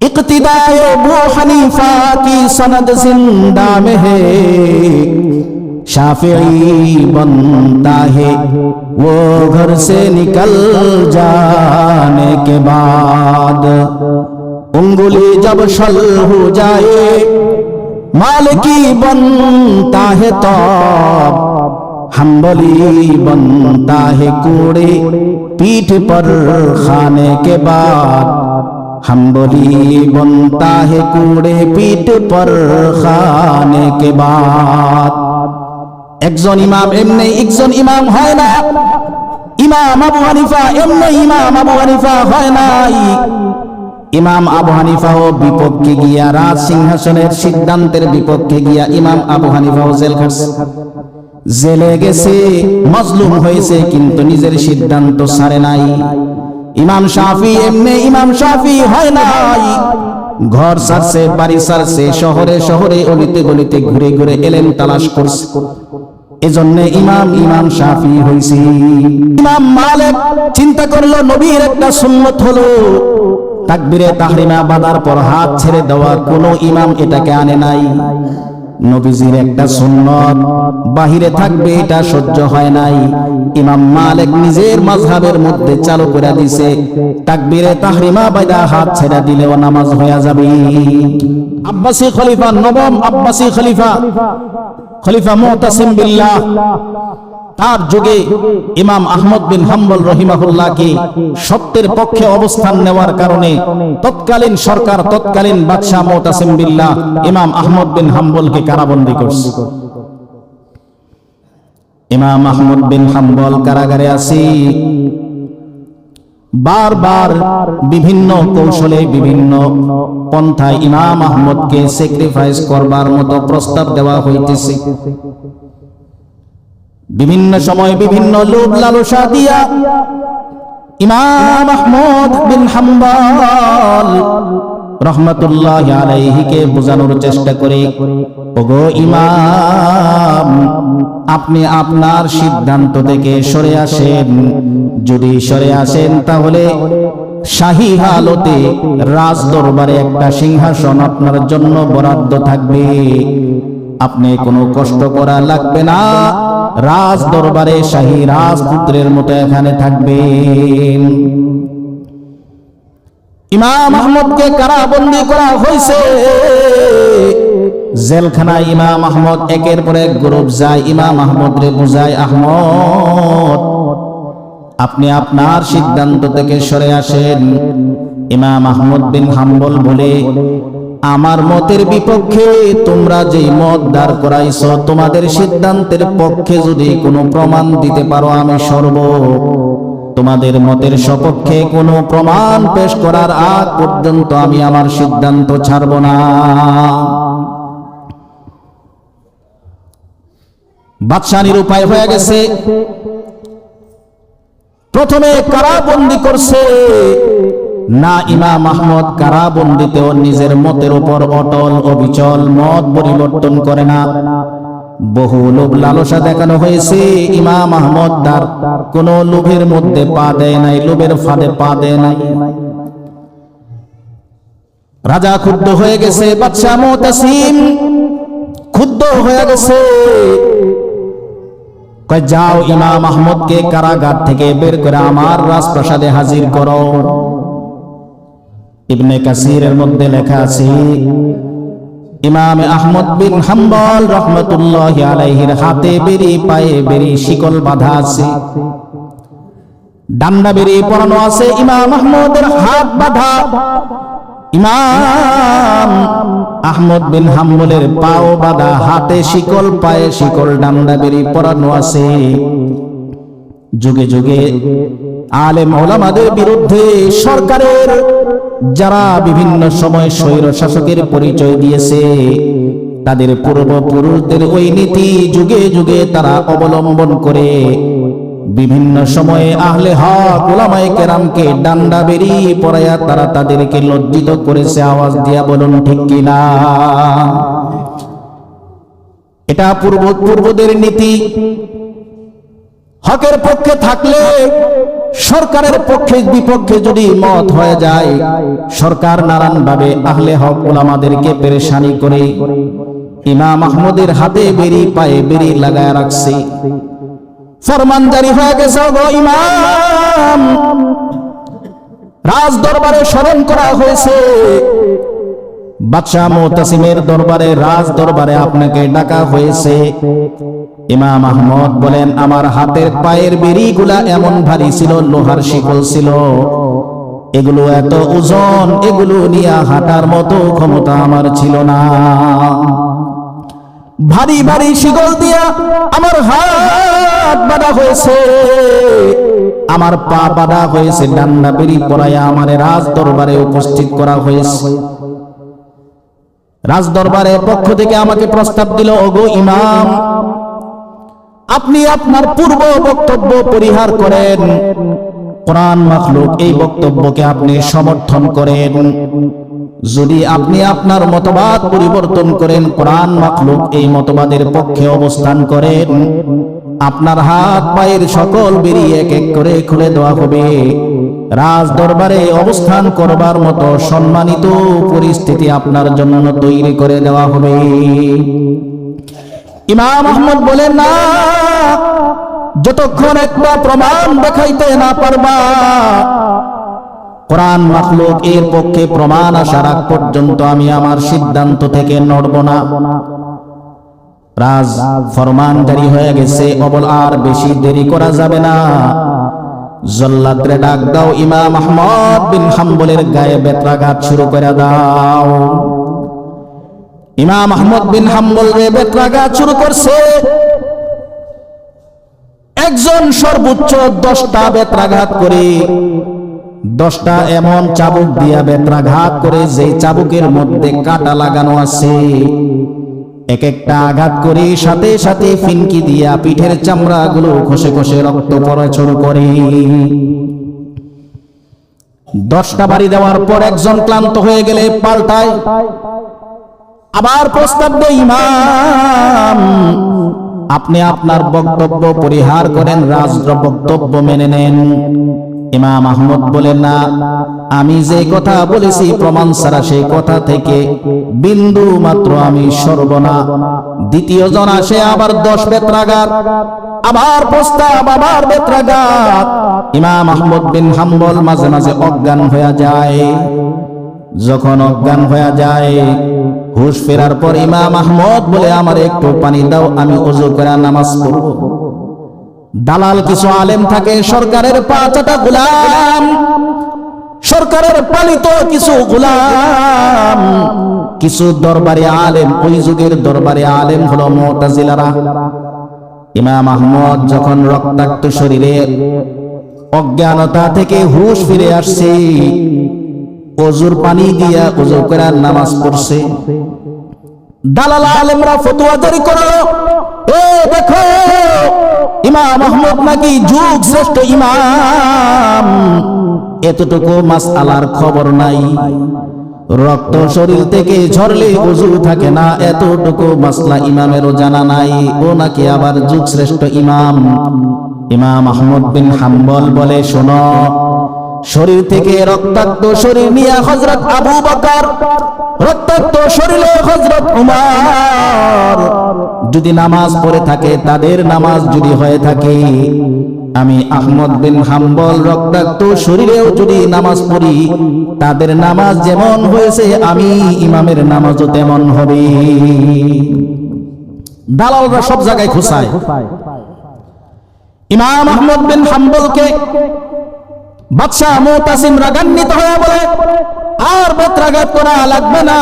इक्तदाए Abu Hanifa की सनद जिंदा में है शाफी बनता है वो घर से निकल जाने के बाद उंगली जब शल हो जाए माल की बनता है तो हम्बली बनता है कूड़े पीठ पर खाने के बाद हम्बली बनता है कूड़े पीठ पर खाने के बाद একজন ইমাম এমনি একজন ইমাম হয় না ইমাম আবু হানিফা এমনি ইমাম আবু হানিফা হয় নাই ইমাম আবু হানিফাও বিপক্ষে গিয়া রাজ সিংহাসনের সিদ্ধান্তের বিপক্ষে গিয়া ইমাম আবু হানিফাও জেল খাটছে জেলে গেছে মজলুম হয়েছে কিন্তু নিজের সিদ্ধান্ত ছাড়ে নাই ইমাম শাফি এমনি ইমাম শাফি হয় নাই। ঘর সারছে, বাড়ি সারছে, শহরে শহরে অলিতে গলিতে ঘুরে ঘুরে এলেন তালাশ করছে। এজন্য ইমাম ইমাম শাফি হইছে। ইমাম মালিক চিন্তা করল, নবীর একটা সুন্নত হলো। তাকবীরে তাহরিমা বাদার পর হাত ছেড়ে দেওয়া, কোন ইমাম এটাকে আনে নাই। নবীজির একটা সুন্নত। বাহিরে থাকবে, এটা সহ্য হয় নাই। ইমাম মালিক নিজের মাযহাবের মধ্যে চালু করে দিছে। তাকবীরে তাহরিমা বাইদা হাত ছেড়া দিলেও নামাজ হয়ে যাবে। আব্বাসী খলিফা, নবম আব্বাসী খলিফা। খলিফা মুতাসিম বিল্লাহ। তার যুগে ইমাম আহমদ বিন হাম্বল রহিমাহুল্লাহকে সত্যের পক্ষে অবস্থান নেওয়ার কারণে তৎকালীন সরকার, তৎকালীন বাদশাহ মুতাসিম বিল্লাহ ইমাম আহমদ বিন হাম্বলকে কারাবন্দী করছে। ইমাম আহমদ বিন হাম্বল কারাগারে আছি। বারবার বিভিন্ন কৌশলে, বিভিন্ন পন্থায় ইমাম আহমদকে স্যাক্রিফাইস করবার মতো প্রস্তাব দেওয়া হইতেছে। বিভিন্ন সময় বিভিন্ন লোভ লালসা দিয়া ইমাম আহমদ বিন হাম্বল রহমতুল্লাহ আলাইহিকে বোঝানোর চেষ্টা করে, ওগো ইমাম, আপনি আপনার সিদ্ধান্ত থেকে সরে আসেন। যদি সরে আসেন তাহলে শাহী হালতে রাজ দরবারে একটা সিংহাসন আপনার জন্য বরাদ্দ থাকবে। আপনি কোনো কষ্ট করা লাগবে না। রাজ দরবারে শাহী রাজপুত্রের মতো এখানে থাকবেন। ইমাম আহমদকে কারাবন্দি করা হয়েছে। জেলখানায় ইমাম আহমদ একের পর এক গ্রুপ যায়, ইমাম আহমদ রে বুঝায়, আহমদ, আপনি আপনার সিদ্ধান্ত থেকে সরে আসেন। ইমাম আহমদ বিন হাম্বল বলে আমার মতের বিপক্ষে তোমরা যে মত দাঁড় করাইছ, তোমাদের সিদ্ধান্তের পক্ষে যদি কোনো প্রমাণ দিতে পারো, আমি সর্ব। তোমাদের মতের সপক্ষে কোনো প্রমাণ পেশ করার আগ পর্যন্ত আমি আমার সিদ্ধান্ত ছাড়ব না। বাদশাহ উপায় হয়ে গেছে। প্রথমে কারাবন্দি করছে। না ইমাম আহমদ কারাবন্দিতেও নিজের মতের উপর অটল অবিচল মত পরিবর্তন করে না। বহু লোভ লালসা দেখানো হয়েছে। ইমাম আহমদ তার কোন লোভের মধ্যে পা দেয় নাই, লোভের ফাঁদে পা দেয় নাই। রাজা ক্ষুব্ধ হয়ে গেছে, বাদশাহ মোতাসিম ক্ষুব্ধ হয়ে গেছে। কয়, যাও ইমাম আহমদকে কারাগার থেকে বের করে আমার রাজপ্রাসাদে হাজির করো। ইবনে কাসিরের মধ্যে লেখা আছে, ইমাম আহমদ বিন হাম্বল রহমতুল্লাহ আলাইহির হাতে বেরি পায়ে বেরি শিকল বাঁধা আছে। ডান্ডা বেরি পরানো আছে, ইমাম আহমদের হাত বাঁধা। ইমাম আহমদ বিন হাম্বলের পাও বাঁধা, হাতে শিকল, পায়ে শিকল ডান্ডা বেরি পরানো আছে। যুগে যুগে আলেম ওলামাদের বিরুদ্ধে সরকারের যারা বিভিন্ন সময় স্বৈর শাসকের পরিচয় দিয়েছে, তাদের পূর্বপুরুষদের ওই নীতি যুগে যুগে তারা অবলম্বন করে। বিভিন্ন সময়ে আহলে হক কেরামকে ডান্ডা বেরিয়ে পড়ায়া তারা তাদেরকে লজ্জিত করেছে। আওয়াজ দিয়া বলুন, ঠিক কিনা এটা পূর্ব পূর্বদের নীতি। হকের পক্ষে থাকলে সরকারের পক্ষে বিপক্ষে যদি মত হয়ে যায়, সরকার নানান ভাবে আহলে হক ওলামাদেরকে পেরেশানি করে ইমাম আহমদের হাতে বেরি পায়ে বেরি লাগায় রাখছে। ফরমান জারি হয়ে গেছে ইমাম। রাজ দরবারে স্মরণ করা হয়েছে। বাদশাহ মোতাসিমের দরবারে, রাজ দরবারে আপনাকে ডাকা হয়েছে। ইমাম আহমদ বলেন, আমার হাতের পায়ের বেরিগুলা এমন ভারী ছিল, লোহার শিকল ছিল। এগুলো এত ওজন, এগুলো নিয়ে হাঁটার মতো ক্ষমতা আমার ছিল না। ভারী ভারী শিকল দিয়া আমার হাত বাঁধা হয়েছে। আমার পা বাঁধা হয়েছে ডান্ডা বেরি পড়াইয়া আমার রাজ দরবারে উপস্থিত করা হয়েছে। রাজ দরবারের পক্ষ থেকে আমাকে প্রস্তাব দিল, ওগো ইমাম আপনি আপনার পূর্ব বক্তব্য পরিহার করেন। কোরআন মাখলুক, এই বক্তব্যকে আপনি সমর্থন করেন। যদি আপনি আপনার মতবাদ পরিবর্তন করেন, কোরআন মাখলুক এই মতবাদের পক্ষে অবস্থান করেন। আপনার হাত, পায়ের সকল বেরিয়ে এক এক করে খুলে দেওয়া হবে। রাজ দরবারে অবস্থান করবার মতো সম্মানিত পরিস্থিতি আপনার জন্য তৈরি করে দেওয়া হবে। ইমাম আহমদ বলেন, না, যতক্ষণ একটা প্রমাণ দেখাইতে না পারবা, কোরআন মাখলুক এর পক্ষে প্রমাণ আসার আগ পর্যন্ত আমি আমার সিদ্ধান্ত থেকে নড়ব না। রাজ ফরমান জারি হয়ে গেছে, অবল আর বেশি দেরি করা যাবে না। জল্লাদরে ডাক দাও, ইমাম আহমদ বিন হাম্বলের গায়ে বেত্রাঘাত শুরু করে দাও। ইমাম আহমদ বিন হাম্বল রে বেত্রাঘাত শুরু করছে। একজন সর্বোচ্চ দশটা বেত্রাঘাত করে। দশটা এমন চাবুক দিয়া বেত্রাঘাত করে যে চাবুকের মধ্যে কাটা লাগানো আছে। এক একটা আঘাত করে, সাথে সাথে ফিনকি দিয়া পিঠের চামড়া গুলো খসে খসে রক্ত পড়াছড় করে। দশটা বাড়ি দেওয়ার পর একজন ক্লান্ত হয়ে গেলে পাল্টায়। আবার প্রস্তাব দেয়, ইমাম, আপনি আপনার বক্তব্য পরিহার করেন রাজদ্র বক্তব্য মেনে নেন। ইমাম আহমদ বলেন, না, আমি যে কথা বলেছি, প্রমাণ ছাড়া সেই কথা থেকে বিন্দু মাত্র আমি সর্বনা দ্বিতীয় জন আসে, আবার দশ বেত্রাঘাত, আবার প্রস্তাব, আবার বেত্রাঘাত। ইমাম আহমদ বিন হাম্বল মাঝে মাঝে অজ্ঞান হয়ে যায়। যখন অজ্ঞান হয়ে যায় হুশ ফেরার পর ইমাম আহমদ বলে, আমার একটু পানি দাও, আমি ওযু করে নামাজ পড়ব। দালাল কিছু আলেম থাকে, সরকারের পাঁচটা গোলাম, সরকারের পালিত কিছু গোলাম। কিছু দরবারে আলেম, ওই যুগের দরবারে আলেম হলো মুতাজিলারা। ইমাম আহমদ যখন রক্তাক্ত শরীরে অজ্ঞানতা থেকে হুশ ফিরে আসছে অজুর পানি দিয়া অজু করে নামাজ পড়ছে। দালাল আলেমরা ফতোয়া জারি করল। এ দেখো ইমাম আহমদ নাকি যুগ শ্রেষ্ঠ ইমাম। এতটুকু মাসআলার খবর নাই। রক্ত শরীর থেকে ঝরলে উজু থাকে না এতটুকু মাসলা ইমামেরও জানা নাই। ও নাকি আবার যুগ শ্রেষ্ঠ ইমাম। ইমাম আহমদ বিন হাম্বল বলে শোনো শরীর থেকে রক্তাক্ত শরীর নিয়ে হজরত আবু বকর রক্তাক্ত শরীরে হজরত উমার। যদি নামাজ পড়ে থাকে, তাদের নামাজ যদি হয়ে থাকে, আমি আহমদ বিন হাম্বল রক্তাক্ত শরীরেও যদি নামাজ পড়ি, তাদের নামাজ যেমন হয়েছে, আমি ইমামের নামাজও তেমন হবে। দালালরা সব জায়গায় খুশায় ইমাম আহমদ বিন হাম্বলকে বাদশাহ মুতাসিম রাগান্বিত হয়ে বলে, আর বেত্রাঘাত করা লাগবে না।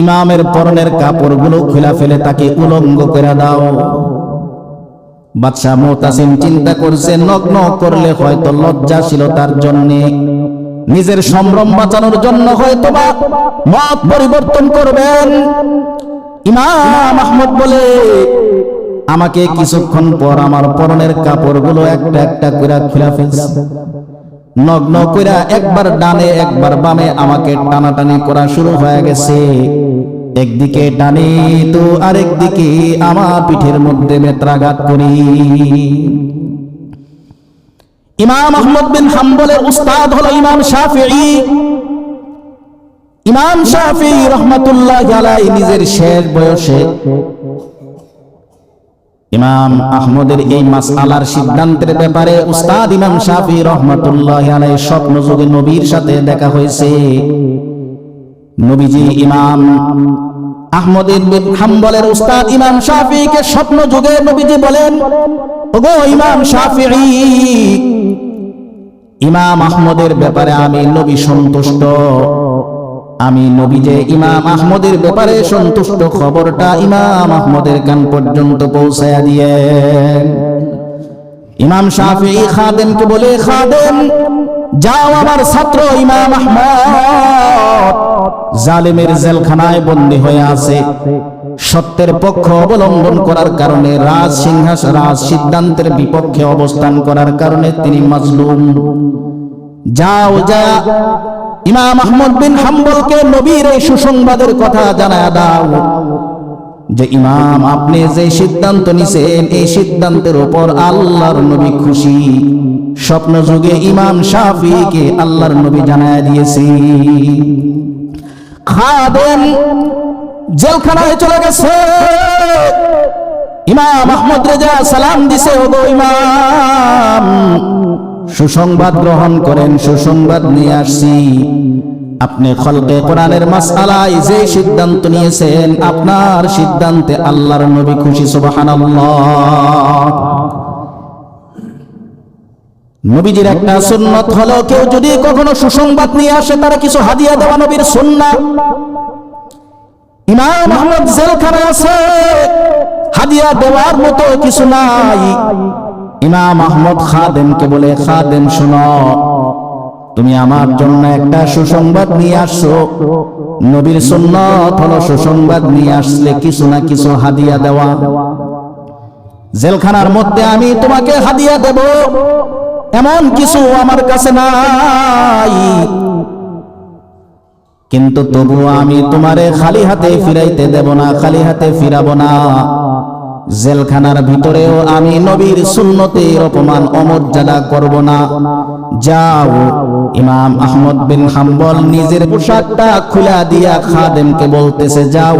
ইমামের পরনের কাপড়গুলো খোলা ফেলে তাকে উলঙ্গ করে দাও। বাদশাহ মুতাসিম চিন্তা করছে, নগ্ন করলে হয়তো লজ্জাশীলতার জন্যে। নিজের সম্ভ্রম বাঁচানোর জন্য হয়তো বা মত পরিবর্তন করবেন। ইমাম আহমদ বলে আমাকে কিছুক্ষণ পর আমার পরনের কাপড়গুলো একটা একটা করে খুলে ফেলছে। নগ্ন কইরা একবার ডানে, একবার বামে আমাকে টানাটানি করা শুরু হয়ে গেছে। একদিকে টানি তো আরেক দিকে আমার পিঠের মধ্যে মেত্রাঘাত করি। ইমাম আহমদ বিন হাম্বলের উস্তাদ হলো ইমাম শাফিঈ। ইমাম শাফি রহমাতুল্লাহ আলাই নিজের শেষ বয়সে ইমাম আহমদের এই মাসআলার সিদ্ধান্তের ব্যাপারে উস্তাদ ইমাম শাফি রহমাতুল্লাহ আলাই স্বপ্ন যুগে নবীর সাথে দেখা হয়েছে। নবীজি ইমাম আহমদ বিন হাম্বলের উস্তাদ ইমাম শাফিকে স্বপ্ন নবীজি বলেন, ওগো ইমাম শাফিঈ ইমাম আহমদের ব্যাপারে আমি নবী সন্তুষ্ট। আমি নবী যে ইমাম আহমদের ব্যাপারে সন্তুষ্ট, খবরটা ইমাম আহমদের কান পর্যন্ত পৌঁছায়া দিয়ে। ইমাম শাফি খাদেমকে বলে, খাদেম, যাও আমার ছাত্র ইমাম আহমদ। জালেমের জেলখানায় বন্দী হয়ে আছে। সত্যের পক্ষ অবলম্বন করার কারণে, রাজ সিংহাস, রাজ সিদ্ধান্তের বিপক্ষে অবস্থান করার কারণে তিনি মাজলুম। যাও, যা ইমাম আহমদ বিন হাম্বলকে নবীর এই সুসংবাদের কথা জানায় দাও যে ইমাম, আপনি যে সিদ্ধান্ত নিছেন, এই সিদ্ধান্তের উপর আল্লাহর নবী খুশি। স্বপ্ন যুগে ইমাম শাফিকে আল্লাহর নবী জানায় দিয়েছি। খাদেন জেলখানায় চলে গেছে। ইমাম আহমদ রেজা সালাম দিছে, ওগো ইমাম সুসংবাদ গ্রহণ করেন, সুসংবাদ নিয়ে আসছি। আপনি খলকে কোরআনের মাসআলায় যে সিদ্ধান্ত নিয়েছেন, আপনার সিদ্ধান্তে আল্লাহর নবী খুশি, সুবহানাল্লাহ। নবীজির একটা সুন্নত হলো, কেউ যদি কখনো সুসংবাদ নিয়ে আসে, তারা কিছু হাদিয়া দেওয়া নবীর সুন্নাহ ইমাম আহমদ জেলখানায় আছে, হাদিয়া দেওয়ার মতো কিছু নাই। ইমাম আহমদ খাদেমকে বলে, খাদেম, শোনো, তুমি আমার জন্য একটা সুসংবাদ নিয়ে আসছো। নবীর সুন্নত হলো সুসংবাদ নিয়ে আসলে কিছু না কিছু হাদিয়া দেওয়া। জেলখানার মধ্যে আমি তোমাকে হাদিয়া দেব। এমন কিছু আমার কাছে নাই। কিন্তু তবুও আমি তোমারে খালি হাতে ফিরাইতে দেব না, খালি হাতে ফিরাবো না। জেলখানার ভিতরেও আমি নবীর সুন্নতের অপমান অমর্যাদা করব না। যাও, ইমাম আহমদ বিন হাম্বল নিজের পোশাকটা খুলা দিয়া খাদেমকে বলতেছে, যাও,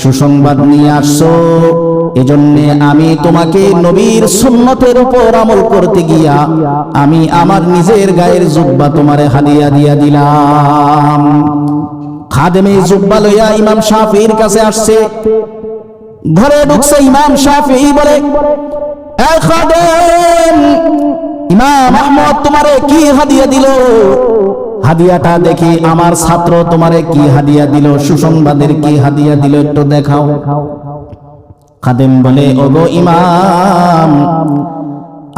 সুসংবাদ নিয়ে আসছো এজন্য আমি তোমাকে নবীর সুন্নতের উপর আমল করতে গিয়া আমি আমার নিজের গায়ের জুব্বা তোমারে হাদিয়া দিয়া দিলাম। খাদেমে জুব্বা লইয়া ইমাম শাফির কাছে আসছে। ঘরে ঢুকছে ইমাম শাফি বলে ইমাম আহমদ তোমারে কি হাদিয়া দিল? হাদিয়াটা দেখি আমার ছাত্র তোমারে কি হাদিয়া দিল, সুসংবাদের কি হাদিয়া দিল একটু দেখাও। খাদেম বলে, ওগো ইমাম,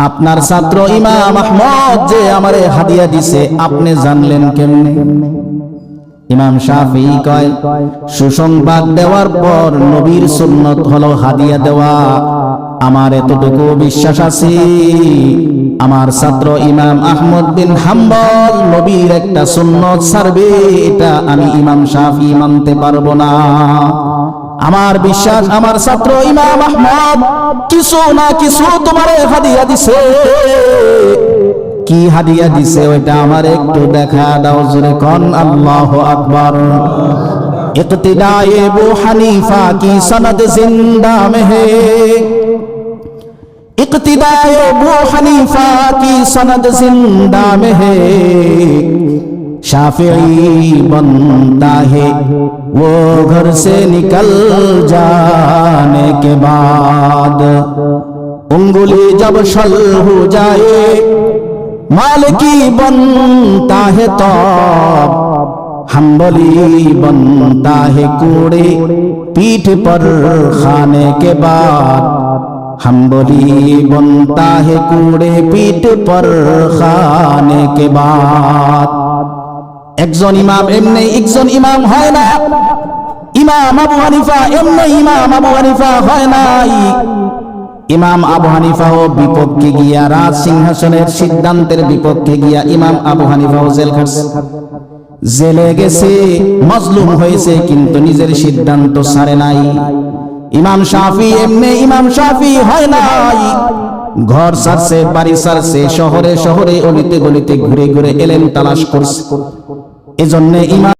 আপনার ছাত্র ইমাম আহমদ যে আমারে হাদিয়া দিছে, আপনি জানলেন কেমনে? ইমাম শাফি কয়, সুসংবাদ দেওয়ার পর নবীর সুন্নত হলো হাদিয়া দেওয়া। আমার এতটুকু বিশ্বাস আছে, আমার ছাত্র ইমাম আহমদ বিন হাম্বল নবীর একটা সুন্নত সারবে এটা আমি ইমাম শাফি মানতে পারব না। আমার বিশ্বাস, আমার ছাত্র ইমাম আহমদ, কিছু না কিছু তোমার হাদিয়া দিছে। কি হাদিয়া দিছে ওইটা আমার একটু দেখা দাও জোরে কন আল্লাহ আকবার ইকতিদায়ে বু হানিফা কি সনদ জিন্দা में है इक्तिदाए बू हनीफा की सनद जिंदा में है शाफी बनता है वो घर से निकल जाने के बाद उंगली जब शल हो जाए माल की बनता है तब हम्बली बनता है कूड़े पीठ पर खाने के बाद हम्बली बनता है कूड़े पीठ पर खाने के बाद একজন ইমাম এমনি একজন ইমাম হয় না ইমাম আবু হানিফা এমনি ইমাম আবু হানিফা হয় নাই ইমাম আবু হানিফাও বিপক্ষে গিয়া, রাজ সিংহাসনের সিদ্ধান্তের বিপক্ষে গিয়া ইমাম আবু হানিফাও জেল খাটছে। জেলে গেছে, মজলুম হয়েছে, কিন্তু নিজের সিদ্ধান্ত ছাড়ে নাই। ইমাম শাফি এমনি, ইমাম শাফি হয় নাই। ঘর সারছে, বাড়ি সারছে, শহরে শহরে অলিতে গলিতে ঘুরে ঘুরে এলেন তালাশ করছে। এজন্য ইমান